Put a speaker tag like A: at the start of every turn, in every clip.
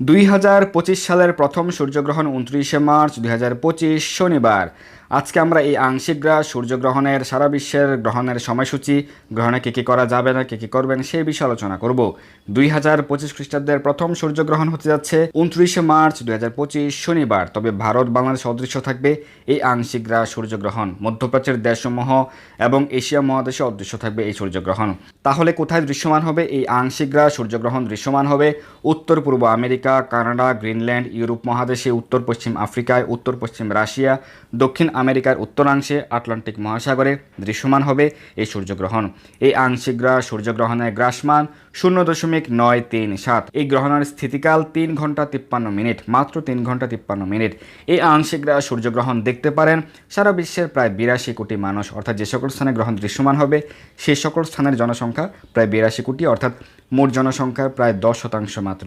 A: দুই হাজার পঁচিশ সালের প্রথম সূর্যগ্রহণ উনত্রিশে মার্চ দুই শনিবার। আজকে আমরা এই আংশিক গ্রাস সূর্যগ্রহণের সারা বিশ্বের গ্রহণের সময়সূচি, গ্রহণে কী কী করা যাবে না, কী কী করবেন সেই বিষয়ে আলোচনা করব। দুই হাজার পঁচিশ খ্রিস্টাব্দের প্রথম সূর্যগ্রহণ হতে যাচ্ছে উনত্রিশে মার্চ দুই পঁচিশ শনিবার। তবে ভারত, বাংলাদেশ অদৃশ্য থাকবে এই আংশিক গ্রাস সূর্যগ্রহণ মধ্যপ্রাচ্যের দেশসমূহ এবং এশিয়া মহাদেশে অদৃশ্য থাকবে এই সূর্যগ্রহণ তাহলে কোথায় দৃশ্যমান হবে এই আংশিক গ্রাস সূর্যগ্রহণ দৃশ্যমান হবে? উত্তর পূর্ব আমেরিকা, কানাডা, গ্রিনল্যান্ড, ইউরোপ মহাদেশে, উত্তর পশ্চিম আফ্রিকায়, উত্তর পশ্চিম রাশিয়া, দক্ষিণ আমেরিকার উত্তরাংশে আটলান্টিক মহাসাগরে দৃশ্যমান হবে এই সূর্যগ্রহণ। এই আংশিক গ্রাস সূর্যগ্রহণের গ্রাসমান শূন্য দশমিক নয় তিন সাত। এই গ্রহণের স্থিতিকাল তিন ঘণ্টা তিপ্পান্ন মিনিট, মাত্র তিন ঘণ্টা তিপ্পান্ন মিনিট। এই আংশিক গ্রাস সূর্যগ্রহণ দেখতে পারেন, সারা বিশ্বের প্রায় বিরাশি কোটি মানুষ, অর্থাৎ যে সকল স্থানে গ্রহণ দৃশ্যমান হবে সেই সকল স্থানের জনসংখ্যা প্রায় বিরাশি কোটি, অর্থাৎ মোট জনসংখ্যার প্রায় দশ শতাংশ মাত্র।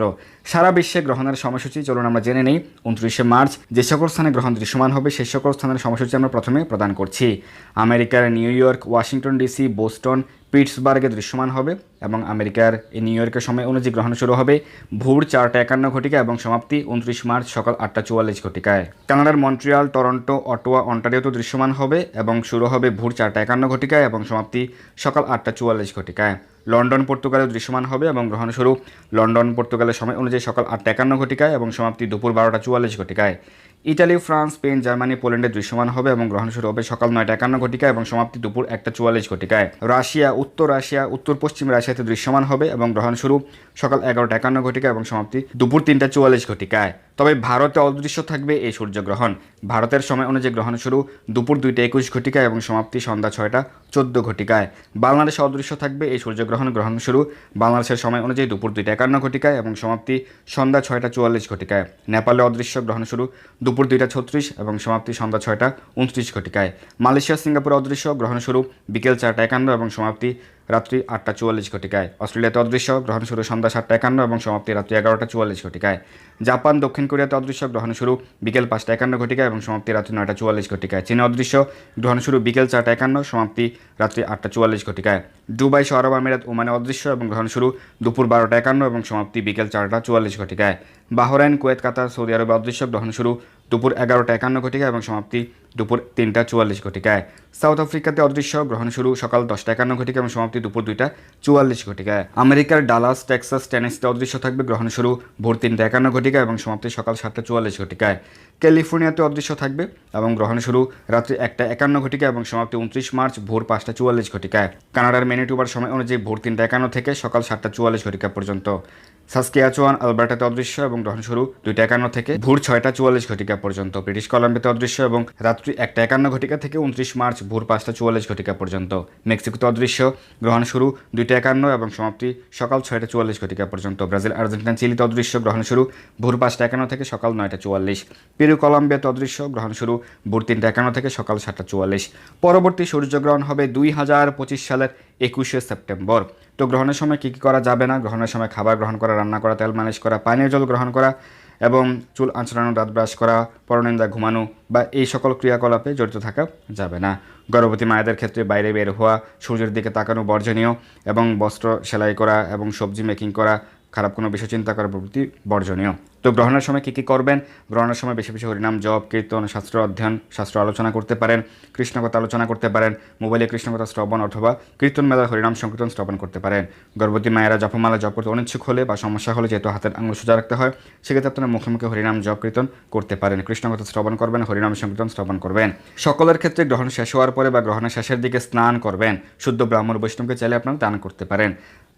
A: সারা বিশ্বে গ্রহণের সময়সূচি, চলুন আমরা জেনে নেই, উনত্রিশে মার্চ, যে সকল স্থানে গ্রহণ দৃশ্যমান হবে সেই সকল স্থানের সময়সূচি আমরা প্রথমে প্রদান করছি। আমেরিকার New York, Washington DC, Boston, পিটসবার্গে দৃশ্যমান হবে এবং আমেরিকার এই নিউ ইয়র্কের সময় অনুযায়ী গ্রহণ শুরু হবে। ভোর চারটা একান্ন ঘটিকা এবং সমাপ্তি উনত্রিশ মার্চ সকাল আটটা চুয়াল্লিশ ঘটিকায়। কানাডার মন্ট্রিয়াল, টরন্টো, অটোয়া, অন্টারিওতে দৃশ্যমান হবে এবং শুরু হবে ভোর চারটা একান্ন ঘটিকায় এবং সমাপ্তি সকাল আটটা চুয়াল্লিশ ঘটিকায়। লন্ডন পর্তুগালে দৃশ্যমান হবে এবং গ্রহণ শুরু। লন্ডন, পর্তুগালের সময় অনুযায়ী সকাল আটটা একান্ন ঘটিকায় এবং সমাপ্তি দুপুর বারোটা চুয়াল্লিশ ঘটিকায়। ইটালি, ফ্রান্স, স্পেন, জার্মানি পোল্যান্ডে দৃশ্যমান হবে এবং গ্রহণ শুরু হবে সকাল নয়টা একান্ন ঘটিকা এবং সমাপ্তি দুপুর একটা চুয়াল্লিশ ঘটিকায়। রাশিয়া, উত্তর রাশিয়া, উত্তর পশ্চিম রাশিয়াতে দৃশ্যমান হবে এবং গ্রহণ শুরু সকাল এগারোটা একান্ন ঘটিকা এবং সমাপ্তি দুপুর তিনটা চুয়াল্লিশ ঘটিকায়। তবে ভারতে অদৃশ্য থাকবে এই সূর্যগ্রহণ। ভারতের সময় অনুযায়ী গ্রহণ শুরু দুপুর দুইটা একুশ ঘটিকায় এবং সমাপ্তি সন্ধ্যা ছয়টা চোদ্দ ঘটিকায়। বাংলাদেশে অদৃশ্য থাকবে এই সূর্যগ্রহণ গ্রহণ শুরু বাংলাদেশের সময় অনুযায়ী দুপুর দুইটা একান্ন ঘটিকায় এবং সমাপ্তি সন্ধ্যা ছয়টা চুয়াল্লিশ ঘটিকায়। নেপালে অদৃশ্য গ্রহণ শুরু দুপুর দুইটা ছত্রিশ এবং সমাপ্তি সন্ধ্যা ছয়টা উনত্রিশ ঘটিকায়। মালয়েশিয়া, সিঙ্গাপুরে অদৃশ্য গ্রহণ শুরু বিকেল চারটা একান্ন এবং সমাপ্তি রাত্রি আটটা চুয়াল্লিশ ঘটিকায়। অস্ট্রেলিয়াতে অদৃশ্য গ্রহণ শুরু সন্ধ্যা সাতটা একান্ন এবং সমাপ্তি রাত্রি এগারোটা চুয়াল্লিশ ঘটিকায়। জাপান, দক্ষিণ কোরিয়াতে অদৃশ্য গ্রহণ শুরু বিকেল পাঁচটা একান্ন ঘটিকায় এবং সমাপ্তি রাত্রি নয়টা চুয়াল্লিশ ঘটিকায়। চীনে অদৃশ্য গ্রহণ শুরু বিকেল চারটা একান্ন, সমাপ্তি রাত্রি আটটা চুয়াল্লিশ ঘটিকায়। দুবাই সহ আরব আমিরাত ওমানে অদৃশ্য এবং গ্রহণ শুরু দুপুর বারোটা একান্ন এবং সমাপ্তি বিকেল চারটা চুয়াল্লিশ ঘটিকায়। বাহরাইন, কুয়েত, কাতার, সৌদি আরবে অদৃশ্য গ্রহণ শুরু দুপুর এগারোটা একান্ন ঘটিকায় এবং সমাপ্তি দুপুর তিনটা চুয়াল্লিশ ঘটিকায় সাউথ আফ্রিকাতে অদৃশ্য গ্রহণ শুরু সকাল দশটা একান্ন ঘটিকা এবং সমাপ্তি দুপুর দুইটা চুয়াল্লিশ ঘটিকায় আমেরিকার ডালাস, টেক্সাস টেনেসিতে অদৃশ্য থাকবে গ্রহণ শুরু ভোর তিনটা একান্ন ঘটিকা এবং সমাপ্তি সকাল সাতটা চুয়াল্লিশ ঘটিকায় ক্যালিফোর্নিয়াতে অদৃশ্য থাকবে এবং গ্রহণ শুরু রাত্রি একটা একান্ন ঘটিকা এবং সমাপ্তি উনত্রিশ মার্চ ভোর পাঁচটা চুয়াল্লিশ ঘটিকায় কানাডার মেনিটুবার সময় অনুযায়ী ভোর তিনটা একান্ন থেকে সকাল সাতটা চুয়াল্লিশ ঘটিকা পর্যন্ত। সাসকিয়াচুয়ান আলবার্টাতে অদৃশ্য এবং গ্রহণ শুরু দুইটা একান্ন থেকে ভোর ছয়টা চুয়াল্লিশ ঘটিকা পর্যন্ত। ব্রিটিশ কলম্বিয়াতে অদৃশ্য এবং রাত্রি একটা একান্ন ঘটিকা থেকে উনত্রিশ মার্চ ভোর পাঁচটা চুয়াল্লিশ ঘটিকা পর্যন্ত। মেক্সিকোতে অদৃশ্য গ্রহণ শুরু দুইটা একান্ন এবং সমাপ্তি সকাল ছয়টা চুয়াল্লিশ ঘটিকা পর্যন্ত। ব্রাজিল, আর্জেন্টিনা চিলিতে অদৃশ্য গ্রহণ শুরু ভোর পাঁচটা একান্ন থেকে সকাল নয়টা চুয়াল্লিশ। পেরু কলাম্বিয়াতে অদৃশ্য গ্রহণ শুরু ভোর তিনটা একান্ন থেকে সকাল সাতটা চুয়াল্লিশ। পরবর্তী সূর্যগ্রহণ হবে দুই হাজার পঁচিশ সালের একুশে সেপ্টেম্বর। তো গ্রহণের সময় কী কী করা যাবে না? গ্রহণের সময় খাবার গ্রহণ করা, রান্না করা, তেল মালিশ করা, পানীয় জল গ্রহণ করা এবং চুল আঁচড়ানো দাঁত ব্রাশ করা, পরনিন্দা ঘুমানো বা এই সকল ক্রিয়াকলাপে জড়িত থাকা যাবে না। গর্ভবতী মায়েদের ক্ষেত্রে বাইরে বের হওয়া, সূর্যের দিকে তাকানো বর্জনীয় এবং বস্ত্র সেলাই করা এবং সবজি মেকিং করা খারাপ কোনো বিষয় চিন্তা করার প্রভৃতি বর্জনীয়। তো গ্রহণের সময় কী কী করবেন? গ্রহণের সময় বেশি বেশি হরিনাম, জপ, কীর্তন, শাস্ত্র অধ্যয়ন, শাস্ত্র আলোচনা করতে পারেন কৃষ্ণকথা আলোচনা করতে পারেন, মোবাইলে কৃষ্ণকথা শ্রবণ অথবা কীর্তন মেলা হরিনাম সংকীর্তন শ্রবণ করতে পারেন। গর্ভবতী মায়েরা জপমালা জপ করতে অনিচ্ছুক হলে বা সমস্যা হলে যেহেতু হাতের আঙুল সোজা রাখতে হয়, সেক্ষেত্রে আপনারা মুখে মুখে হরিনাম, জপ, কীর্তন করতে পারেন। কৃষ্ণকথা শ্রবণ করবেন, হরিনাম সংকীর্তন শ্রবণ করবেন। সকলের ক্ষেত্রে গ্রহণ শেষ হওয়ার পরে বা গ্রহণের শেষের দিকে স্নান করবেন। শুদ্ধ ব্রাহ্মণ বৈষ্ণবকে চাইলে আপনারা দান করতে পারেন।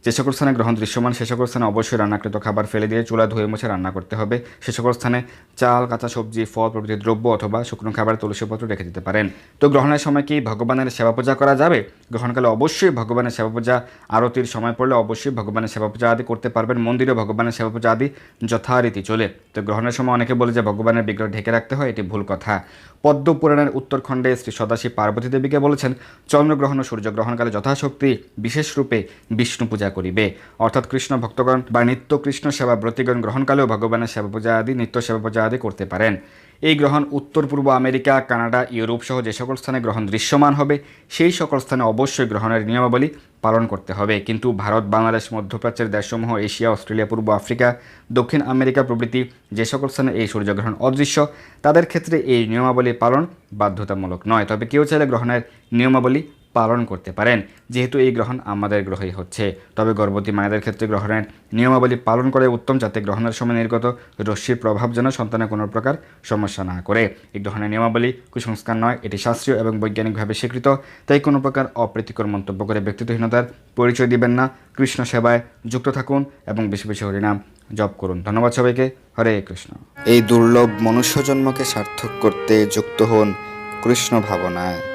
A: যে সকল স্থানে গ্রহণ দৃশ্যমান, সে সকল স্থানে অবশ্যই রান্নাকৃত খাবার ফেলে দিয়ে চুলা ধুয়ে মুছে রান্না করতে হবে। সে সকল স্থানে চাল, কাঁচা সবজি, ফল প্রভৃতি দ্রব্য অথবা শুকনো খাবার তুলসীপত্র রেখে দিতে পারেন। তো গ্রহণের সময় কি ভগবানের সেবা পূজা করা যাবে? গ্রহণকালে অবশ্যই ভগবানের সেবা পূজা, আরতির সময় পড়লে অবশ্যই ভগবানের সেবা পূজা আদি করতে পারবেন। মন্দিরে ভগবানের সেবা পূজা আদি যথারীতি চলে। তো গ্রহণের সময় অনেকে বলে যে ভগবানের বিগ্রহ ঢেকে রাখতে হয়, এটি ভুল কথা। পদ্ম পুরাণের উত্তরখণ্ডে শ্রী সদাশিব পার্বতী দেবীকে বলেছেন, চন্দ্রগ্রহণ ও সূর্যগ্রহণকালে যথাশক্তি বিশেষরূপে বিষ্ণু পূজা করিবে। অর্থাৎ কৃষ্ণ ভক্তগণ বা নিত্য কৃষ্ণ সেবা ব্রতিগণ গ্রহণকালেও ভগবানের সেবা পূজা আদি, নিত্য সেবা পূজা আদি করতে পারেন। এই গ্রহণ উত্তর, পূর্ব আমেরিকা, কানাডা, ইউরোপ সহ যে সকল স্থানে গ্রহণ দৃশ্যমান হবে, সেই সকল স্থানে অবশ্যই গ্রহণের নিয়মাবলী পালন করতে হবে। কিন্তু ভারত, বাংলাদেশ, মধ্যপ্রাচ্যের দেশসমূহ, এশিয়া, অস্ট্রেলিয়া, পূর্ব আফ্রিকা, দক্ষিণ আমেরিকা প্রভৃতি যে সকল স্থানে এই সূর্যগ্রহণ অদৃশ্য, তাদের ক্ষেত্রে এই নিয়মাবলী পালন বাধ্যতামূলক নয়। তবে কেউ চাইলে গ্রহণের নিয়মাবলী পালন করতে পারেন। যেহেতু এই গ্রহণ আমাদের গ্রহেই হচ্ছে। তবে গর্ভবতী মায়েদের ক্ষেত্রে গ্রহণের নিয়মাবলী পালন করে উত্তম যাতে গ্রহণের সময় নির্গত রশ্মির প্রভাব যেন সন্তানের কোনো প্রকার সমস্যা না করে। এই গ্রহণের নিয়মাবলী কুসংস্কার নয়, এটি শাস্ত্রীয় এবং বৈজ্ঞানিকভাবে স্বীকৃত। তাই কোনো প্রকার অপ্রীতিকর মন্তব্য করে ব্যক্তিত্বহীনতার পরিচয় দিবেন না। কৃষ্ণ সেবায় যুক্ত থাকুন এবং বেশি বেশি হরিনাম জপ করুন। ধন্যবাদ সবাইকে। হরে কৃষ্ণ।
B: এই দুর্লভ মনুষ্য জন্মকে সার্থক করতে যুক্ত হন কৃষ্ণ ভাবনায়।